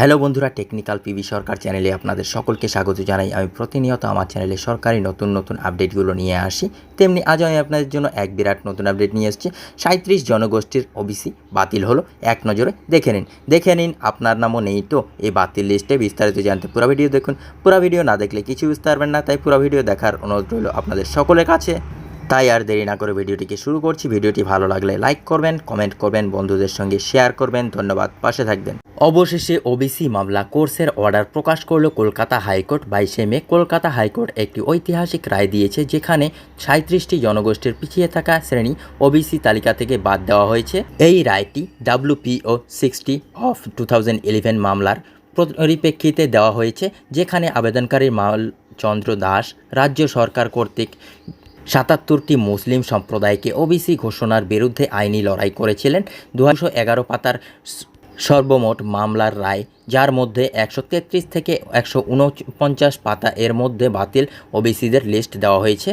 Hello বন্ধুরা, technical PB সরকার চ্যানেলে আপনাদের সকলকে স্বাগত জানাই। আমি প্রতিনিয়ত আমার চ্যানেলে সরকারি নতুন নতুন আপডেটগুলো নিয়ে আসি। তেমনি আজ আমি আপনাদের জন্য এক বিরাট নতুন আপডেট নিয়ে এসেছি। সাঁত্রিশ জনগোষ্ঠীর ওবিসি বাতিল হলো, এক নজরে দেখে নিন। দেখে নিন আপনার নামও নেই তো, এই বাতিল লিস্টে বিস্তারিত জানতে পুরো ভিডিও দেখুন। পুরো ভিডিও না দেখলে কিছু বুঝতে পারবেন না, তাই পুরো ভিডিও দেখার অনুরোধ রইল আপনাদের সকলের কাছে। তাই আর দেরি না করে ভিডিওটিকে শুরু করছি। ভিডিওটি ভালো লাগলে লাইক করবেন, কমেন্ট করবেন, বন্ধুদের সঙ্গে শেয়ার করবেন। ধন্যবাদ, পাশে থাকবেন। অবশেষে ওবিসি মামলা কোর্সের অর্ডার প্রকাশ করল কলকাতা হাইকোর্ট। বাইশে মে কলকাতা হাইকোর্ট একটি ঐতিহাসিক রায় দিয়েছে, যেখানে সাঁত্রিশটি জনগোষ্ঠীর পিছিয়ে থাকা শ্রেণি ওবিসি তালিকা থেকে বাদ দেওয়া হয়েছে। এই রায়টি WPO sixty of two thousand মামলার পরিপ্রেক্ষিতে দেওয়া হয়েছে, যেখানে আবেদনকারী মাল চন্দ্র দাস রাজ্য সরকার কর্তৃক সাতাত্তরটি মুসলিম সম্প্রদায়কে ওবিসি ঘোষণার বিরুদ্ধে আইনি লড়াই করেছিলেন দু এগারো পাতার সর্বমোট মামলার রায়, যার মধ্যে একশো তেত্রিশ থেকে একশো উনপঞ্চাশ পাতা এর মধ্যে বাতিল ওবিসিদের লিস্ট দেওয়া হয়েছে।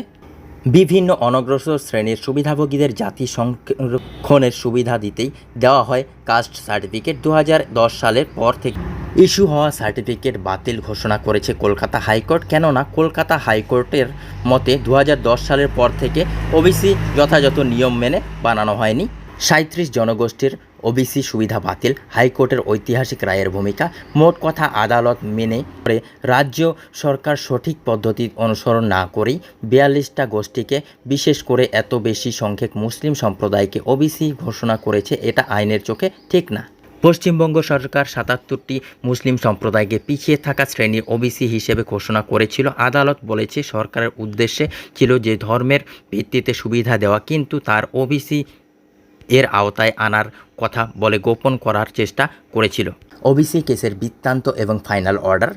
বিভিন্ন অনগ্রসর শ্রেণির সুবিধাভোগীদের জাতি সংরক্ষণের সুবিধা দিতেই দেওয়া হয় কাস্ট সার্টিফিকেট দু হাজার দশ সালের পর থেকে। ইস্যু হওয়া সার্টিফিকেট বাতিল ঘোষণা করেছে কলকাতা হাইকোর্ট। কেননা কলকাতা হাইকোর্টের মতে দু হাজার দশ সালের পর থেকে ওবিসি যথাযথ নিয়ম মেনে বানানো হয়নি। সাঁত্রিশ জনগোষ্ঠীর ওবিসি সুবিধা বাতিল, হাইকোর্টের ঐতিহাসিক রায়ের ভূমিকা, মোট কথা আদালত মেনে করে রাজ্য সরকার সঠিক পদ্ধতি অনুসরণ না করেই বিয়াল্লিশটা গোষ্ঠীকে, বিশেষ করে এত বেশি সংখ্যক মুসলিম সম্প্রদায়কে ওবিসি ঘোষণা করেছে, এটা আইনের চোখে ঠিক না। পশ্চিমবঙ্গ সরকার সাতাত্তরটি মুসলিম সম্প্রদায়কে পিছিয়ে থাকা শ্রেণি ওবিসি হিসেবে ঘোষণা করেছিল। আদালত বলেছে, সরকারের উদ্দেশ্যে ছিল যে ধর্মের ভিত্তিতে সুবিধা দেওয়া, কিন্তু তার ওবিসি এর আওতায় আনার কথা বলে গোপন করার চেষ্টা করেছিল। ওবিসি কেসের বৃত্তান্ত এবং ফাইনাল অর্ডার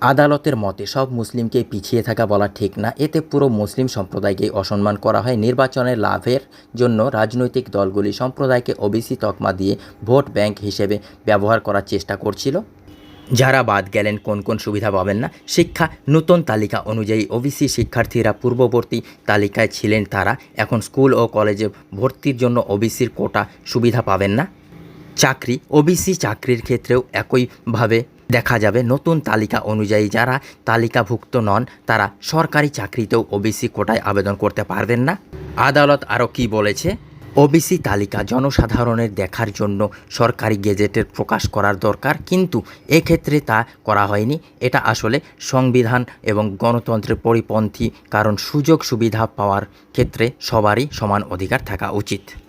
আদালতের মতে, সব মুসলিমকে পিছিয়ে থাকা বলা ঠিক না। এতে পুরো মুসলিম সম্প্রদায়কে অসম্মান করা হয়। নির্বাচনের লাভের জন্য রাজনৈতিক দলগুলি সম্প্রদায়কে ওবিসি তকমা দিয়ে ভোট ব্যাংক হিসেবে ব্যবহার করার চেষ্টা করছিল। যারা বাদ গেলেন, কোন কোন সুবিধা পাবেন না? শিক্ষা, নতুন তালিকা অনুযায়ী ওবিসি শিক্ষার্থীরা পূর্ববর্তী তালিকায় ছিলেন তারা। এখন স্কুল ও কলেজে ভর্তির জন্য ওবিসির কোটা সুবিধা পাবেন না। চাকরি, ওবিসি চাকরির ক্ষেত্রেও একইভাবে দেখা যাবে নতুন তালিকা অনুযায়ী যারা তালিকাভুক্ত নন, তারা সরকারি চাকরিতেও ওবিসি কোটায় আবেদন করতে পারবেন না। আদালত আরও কি বলেছে? ওবিসি তালিকা জনসাধারণের দেখার জন্য সরকারি গেজেটের প্রকাশ করার দরকার, কিন্তু এক্ষেত্রে তা করা হয়নি। এটা আসলে সংবিধান এবং গণতন্ত্রের পরিপন্থী, কারণ সুযোগ সুবিধা পাওয়ার ক্ষেত্রে সবারই সমান অধিকার থাকা উচিত।